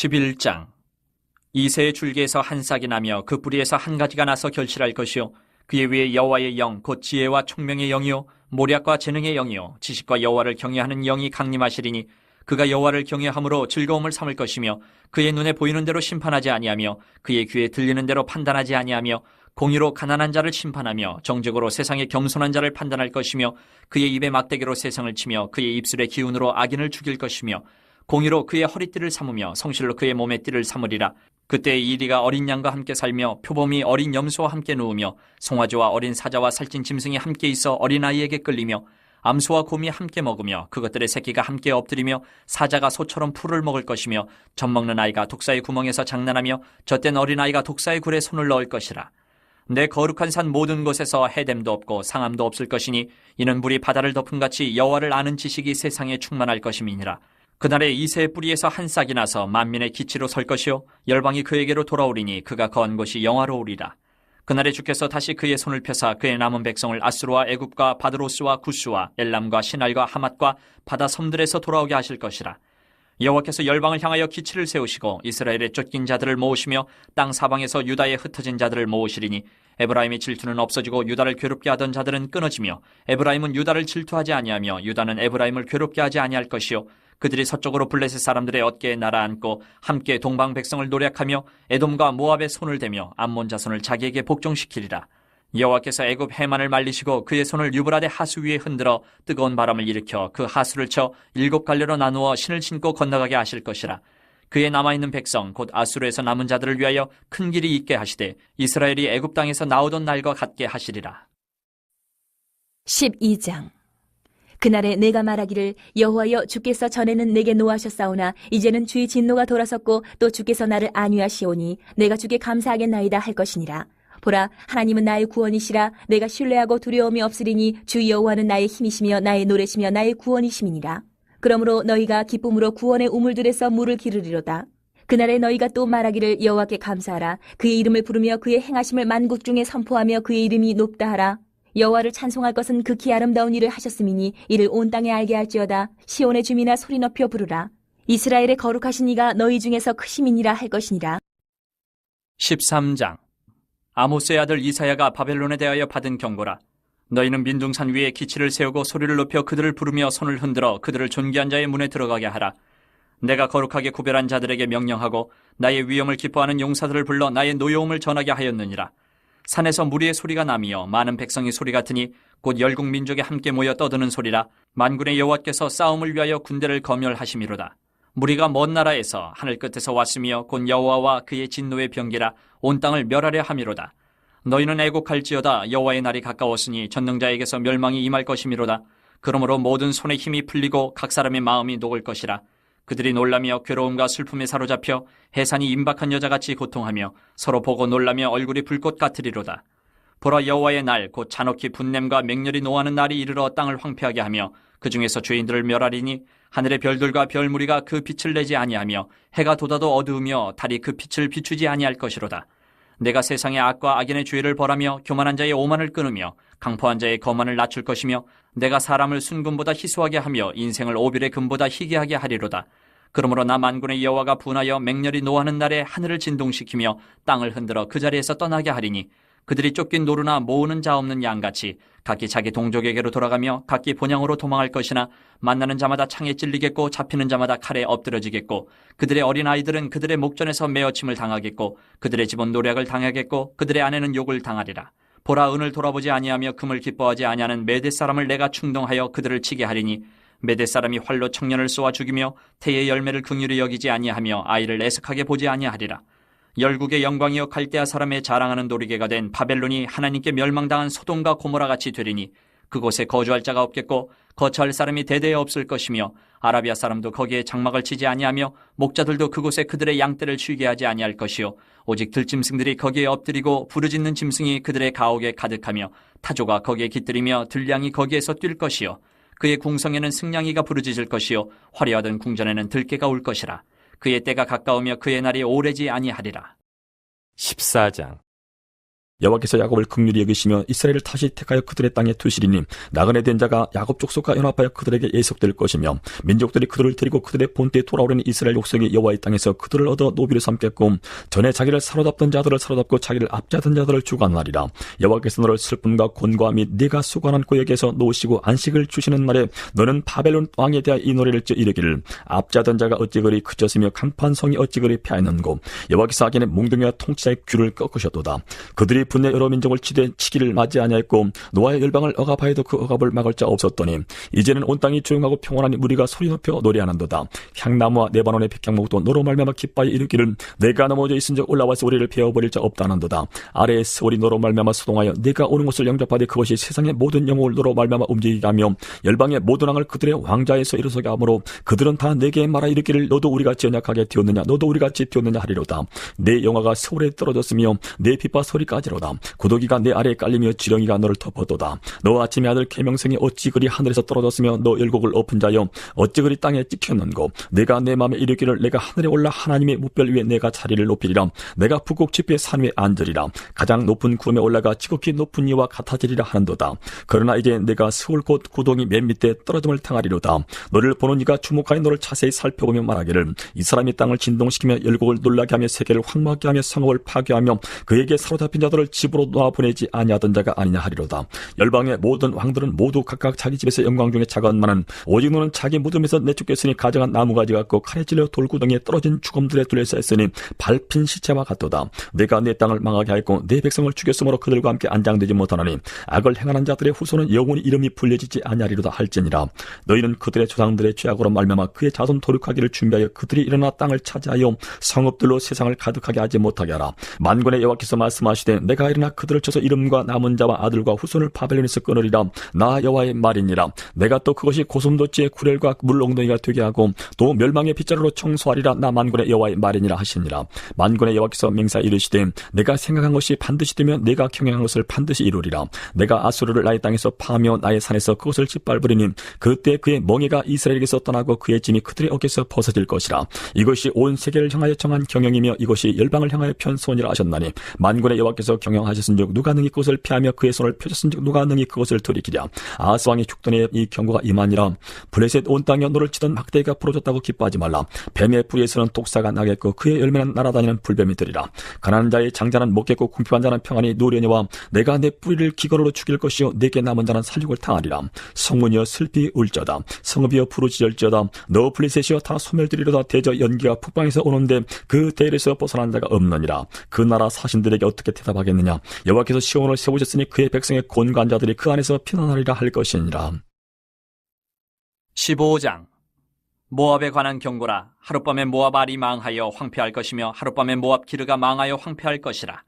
11장. 이새의 줄기에서 한 싹이 나며 그 뿌리에서 한 가지가 나서 결실할 것이요. 그의 위에 여호와의 영 곧 지혜와 총명의 영이요 모략과 재능의 영이요 지식과 여호와를 경외하는 영이 강림하시리니 그가 여호와를 경외함으로 즐거움을 삼을 것이며 그의 눈에 보이는 대로 심판하지 아니하며 그의 귀에 들리는 대로 판단하지 아니하며 공의로 가난한 자를 심판하며 정적으로 세상의 겸손한 자를 판단할 것이며 그의 입에 막대기로 세상을 치며 그의 입술의 기운으로 악인을 죽일 것이며 공의로 그의 허리띠를 삼으며 성실로 그의 몸의 띠를 삼으리라. 그때 이리가 어린 양과 함께 살며 표범이 어린 염소와 함께 누우며 송아지와 어린 사자와 살찐 짐승이 함께 있어 어린 아이에게 끌리며 암소와 곰이 함께 먹으며 그것들의 새끼가 함께 엎드리며 사자가 소처럼 풀을 먹을 것이며 젖 먹는 아이가 독사의 구멍에서 장난하며 젖된 어린 아이가 독사의 굴에 손을 넣을 것이라. 내 거룩한 산 모든 곳에서 해됨도 없고 상함도 없을 것이니 이는 물이 바다를 덮은 같이 여호와를 아는 지식이 세상에 충만할 것임이니라. 그날에 이새의 뿌리에서 한 싹이 나서 만민의 기치로 설 것이요 열방이 그에게로 돌아오리니 그가 거한 곳이 영화로우리라. 그날에 주께서 다시 그의 손을 펴사 그의 남은 백성을 아수르와 애굽과 바드로스와 구스와 엘람과 신알과 하맛과 바다 섬들에서 돌아오게 하실 것이라. 여호와께서 열방을 향하여 기치를 세우시고 이스라엘의 쫓긴 자들을 모으시며 땅 사방에서 유다에 흩어진 자들을 모으시리니 에브라임의 질투는 없어지고 유다를 괴롭게 하던 자들은 끊어지며 에브라임은 유다를 질투하지 아니하며 유다는 에브라임을 괴롭게 하지 아니할 것이요 그들이 서쪽으로 블레셋 사람들의 어깨에 날아앉고 함께 동방 백성을 노력하며 에돔과 모압의 손을 대며 암몬 자손을 자기에게 복종시키리라. 여호와께서 애굽 해만을 말리시고 그의 손을 유브라데 하수 위에 흔들어 뜨거운 바람을 일으켜 그 하수를 쳐 일곱 갈래로 나누어 신을 신고 건너가게 하실 것이라. 그의 남아있는 백성 곧 아수르에서 남은 자들을 위하여 큰 길이 있게 하시되 이스라엘이 애굽 땅에서 나오던 날과 같게 하시리라. 12장 그날에 내가 말하기를 여호와여 주께서 전에는 내게 노하셨사오나 이제는 주의 진노가 돌아섰고 또 주께서 나를 안위하시오니 내가 주께 감사하겠나이다 할 것이니라. 보라 하나님은 나의 구원이시라. 내가 신뢰하고 두려움이 없으리니 주 여호와는 나의 힘이시며 나의 노래시며 나의 구원이심이니라. 그러므로 너희가 기쁨으로 구원의 우물들에서 물을 기르리로다. 그날에 너희가 또 말하기를 여호와께 감사하라. 그의 이름을 부르며 그의 행하심을 만국 중에 선포하며 그의 이름이 높다 하라 여호와를 찬송할 것은 극히 아름다운 일을 하셨음이니 이를 온 땅에 알게 할지어다 시온의 주민아 소리 높여 부르라 이스라엘의 거룩하신 이가 너희 중에서 크심이니라 할 것이니라 13장 아모스의 아들 이사야가 바벨론에 대하여 받은 경고라. 너희는 민둥산 위에 기치를 세우고 소리를 높여 그들을 부르며 손을 흔들어 그들을 존귀한 자의 문에 들어가게 하라. 내가 거룩하게 구별한 자들에게 명령하고 나의 위엄을 기뻐하는 용사들을 불러 나의 노여움을 전하게 하였느니라. 산에서 무리의 소리가 나며 많은 백성의 소리 같으니 곧 열국 민족이 함께 모여 떠드는 소리라. 만군의 여호와께서 싸움을 위하여 군대를 검열하심이로다. 무리가 먼 나라에서 하늘 끝에서 왔으며 곧 여호와와 그의 진노의 병기라 온 땅을 멸하려 함이로다. 너희는 애곡할지어다 여호와의 날이 가까웠으니 전능자에게서 멸망이 임할 것이미로다. 그러므로 모든 손의 힘이 풀리고 각 사람의 마음이 녹을 것이라. 그들이 놀라며 괴로움과 슬픔에 사로잡혀 해산이 임박한 여자같이 고통하며 서로 보고 놀라며 얼굴이 불꽃 같으리로다. 보라 여호와의 날 곧 잔혹히 분냄과 맹렬히 노하는 날이 이르러 땅을 황폐하게 하며 그 중에서 죄인들을 멸하리니 하늘의 별들과 별무리가 그 빛을 내지 아니하며 해가 돋아도 어두우며 달이 그 빛을 비추지 아니할 것이로다. 내가 세상의 악과 악인의 죄를 벌하며 교만한 자의 오만을 끊으며 강포한 자의 거만을 낮출 것이며 내가 사람을 순금보다 희소하게 하며 인생을 오빌의 금보다 희귀하게 하리로다. 그러므로 나 만군의 여호와가 분하여 맹렬히 노하는 날에 하늘을 진동시키며 땅을 흔들어 그 자리에서 떠나게 하리니 그들이 쫓긴 노루나 모으는 자 없는 양같이 각기 자기 동족에게로 돌아가며 각기 본향으로 도망할 것이나 만나는 자마다 창에 찔리겠고 잡히는 자마다 칼에 엎드러지겠고 그들의 어린 아이들은 그들의 목전에서 매어침을 당하겠고 그들의 집은 노략을 당하겠고 그들의 아내는 욕을 당하리라. 보라 은을 돌아보지 아니하며 금을 기뻐하지 아니하는 메대 사람을 내가 충동하여 그들을 치게 하리니 메대 사람이 활로 청년을 쏘아 죽이며 태의 열매를 긍휼히 여기지 아니하며 아이를 애석하게 보지 아니하리라. 열국의 영광이여 갈대아 사람의 자랑하는 놀이개가 된 바벨론이 하나님께 멸망당한 소돔과 고모라 같이 되리니 그곳에 거주할 자가 없겠고 거처할 사람이 대대에 없을 것이며 아라비아 사람도 거기에 장막을 치지 아니하며 목자들도 그곳에 그들의 양떼를 쉬게 하지 아니할 것이요. 오직 들짐승들이 거기에 엎드리고 부르짖는 짐승이 그들의 가옥에 가득하며 타조가 거기에 깃들이며 들량이 거기에서 뛸 것이요. 그의 궁성에는 승냥이가 부르짖을 것이요. 화려하던 궁전에는 들깨가 올 것이라. 그의 때가 가까우며 그의 날이 오래지 아니하리라. 14장 여호와께서 야곱을 극률히 여기시며 이스라엘을 다시 택하여 그들의 땅에 두시리니 나그네 된 자가 야곱 족속과 연합하여 그들에게 예속될 것이며 민족들이 그들을 데리고 그들의 본때에 돌아오려는 이스라엘 족속이 여호와의 땅에서 그들을 얻어 노비로 삼겠고 전에 자기를 사로잡던 자들을 사로잡고 자기를 압제하던 자들을 주관하리라. 여호와께서 너를 슬픔과 곤고함 및 네가 수관한 고역에서 놓으시고 안식을 주시는 날에 너는 바벨론 왕에 대하여 이 노래를 찌 이르기를 압제하던 자가 어찌 그리 그쳤으며 강판 성이 어찌 그리 패하였는고 여호와께서 하기는 몽둥이와 통치자의 귀를 꺾으셨도다. 그들이 분내 여러 민족을 치되 치기를 맞지 아니하였고 노아의 열방을 억압하여도 그 억압을 막을 자 없었더니 이제는 온 땅이 조용하고 평온하니 무리가 소리 높여 노래하는도다. 향나무와 네바논의 백향목도 너로 말미암아 기뻐하여 이르기를 내가 넘어져 있은즉 올라와서 우리를 베어버릴 자 없다는도다. 아래의 세월이 너로 말미암아 소동하여 내가 오는 곳을 영접하되 그것이 세상의 모든 영혼을 너로 말미암아 움직이게 하며 열방의 모든 왕을 그들의 왕자에서 일어서게 하므로 그들은 다 내게 말하 이르기를 너도 우리같이 연약하게 되었느냐? 너도 우리같이 되었느냐 하리로다. 내 영화가 서울에 떨어졌으며 내 빛과 소리까지로 다. 구더기가 내 아래에 깔리며 지렁이가 너를 덮어도다. 너 아침의 아들 계명성이 어찌 그리 하늘에서 떨어졌으며 너 열곡을 엎은 자여 어찌 그리 땅에 찍혔는고? 내가 내 마음에 이르기를 내가 하늘에 올라 하나님의 무별 위에 내가 자리를 높이리라. 내가 북극 지폐 산 위에 앉으리라. 가장 높은 구름에 올라가 지극히 높은 이와 같아지리라 하는도다. 그러나 이제 내가 스울 곳 구덩이 맨 밑에 떨어짐을 당하리로다. 너를 보는 이가 주목하여 너를 자세히 살펴보며 말하기를 이 사람이 땅을 진동시키며 열곡을 놀라게 하며 세계를 황망하게 하며 성읍을 파괴하며 그에게 사로잡힌 자들을 집으로 놓아 보내지 아니하던 자가 아니냐 하리로다. 열방의 모든 왕들은 모두 각각 자기 집에서 영광 중에 작은만은 오직 너는 자기 무덤에서 내쫓겼으니 가정한 나무가지 같고 칼에 찔려 돌구덩이에 떨어진 죽음들에 둘러싸 있으니 밟힌 시체와 같도다. 내가 내 땅을 망하게 하였고 내 백성을 죽였으므로 그들과 함께 안장되지 못하나니 악을 행하는 자들의 후손은 영원히 이름이 불려지지 아니하리로다 할지니라. 너희는 그들의 조상들의 죄악으로 말미암아 그의 자손 도륙하기를 준비하여 그들이 일어나 땅을 차지하여 성읍들로 세상을 가득하게 하지 못하게 하라. 만군의 여호와께서 말씀하시되 내가 일어나 그들을 쳐서 이름과 남은 자와 아들과 후손을 바벨론에서 끊으리라. 나 여호와의 말이니라. 내가 또 그것이 고슴도치의 구렐과 물엉덩이가 되게 하고 또 멸망의 빗자루로 청소하리라. 나 만군의 여호와의 말이니라 하시니라. 만군의 여호와께서 맹사 이르시되 내가 생각한 것이 반드시 되면 내가 경영한 것을 반드시 이루리라. 내가 아수르를 나의 땅에서 파며 나의 산에서 그것을 짓밟으리니 그때 그의 멍에가 이스라엘에게서 떠나고 그의 짐이 그들의 어깨에서 벗어질 것이라. 이것이 온 세계를 향하여 정한 경영이며 이것이 열방을 향하여 편손이라 하셨나니 만군의 여호와께서 경영하셨은즉 누가 능히 그것을 피하며 그의 손을 펴셨은즉 누가 능히 그것을 돌이키랴? 아하스 왕이 죽더니 이 경고가 임하니라. 블레셋 온 땅에 너를 치던 막대기가 부러졌다고 기뻐하지 말라. 뱀의 뿌리에서는 독사가 나겠고 그의 열매는 날아다니는 불뱀이 되리라. 가난한 자의 장자는 먹겠고 궁핍한 자는 평안히 노려니와 내가 내 뿌리를 기거로 죽일 것이요 내게 남은 자는 살육을 당하리라. 성문이여 슬피 울저다. 성읍이여 부르짖을지어다. 너 블레셋이여 다 소멸되리로다. 대저 연기가 북방에서 오는데 그 대열에서 벗어난 자가 없느니라. 그 나라 사신들에게 어떻게 대답하 겠느냐? 여호와께서 시온을 세우셨으니 그의 백성의 곤고한 자들이 그 안에서 피난하리라 할 것이니라. 15장. 모압에 관한 경고라. 하룻밤에 모압 알이 망하여 황폐할 것이며 하룻밤에 모압 기르가 망하여 황폐할 것이라.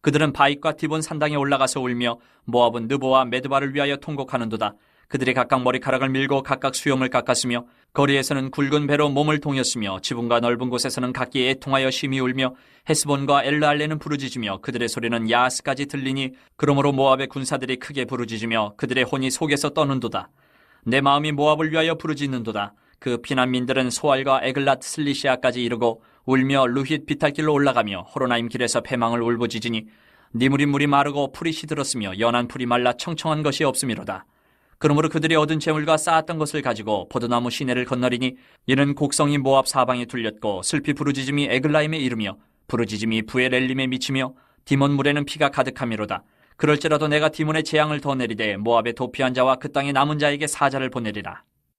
그들은 바익과 디본 산당에 올라가서 울며 모압은 느보와 메드바를 위하여 통곡하는도다 그들이 각각 머리카락을 밀고 각각 수염을 깎았으며 거리에서는 굵은 배로 몸을 동였으며 지붕과 넓은 곳에서는 각기 애통하여 심히 울며 헤스본과 엘르알레는 부르짖으며 그들의 소리는 야스까지 들리니 그러므로 모압의 군사들이 크게 부르짖으며 그들의 혼이 속에서 떠는도다 내 마음이 모압을 위하여 부르짖는도다. 그 피난민들은 소알과 에글랏 슬리시아까지 이르고 울며 루힛 비탈길로 올라가며 호로나임 길에서 패망을 울부짖으니 니물이 물이 마르고 풀이 시들었으며 연한 풀이 말라 청청한 것이 없음이로다. 그러므로 그들이 얻은 재물과 쌓았던 것을 가지고 포도나무 시내를 건너리니 이는 곡성이 모압 사방에 둘렸고 슬피 부르짖음이 에글라임에 이르며 부르짖음이 부엘엘림에 미치며 디몬 물에는 피가 가득함이로다. 그럴지라도 내가 디몬의 재앙을 더 내리되 모압의 도피한 자와 그 땅의 남은 자에게 사자를 보내리라.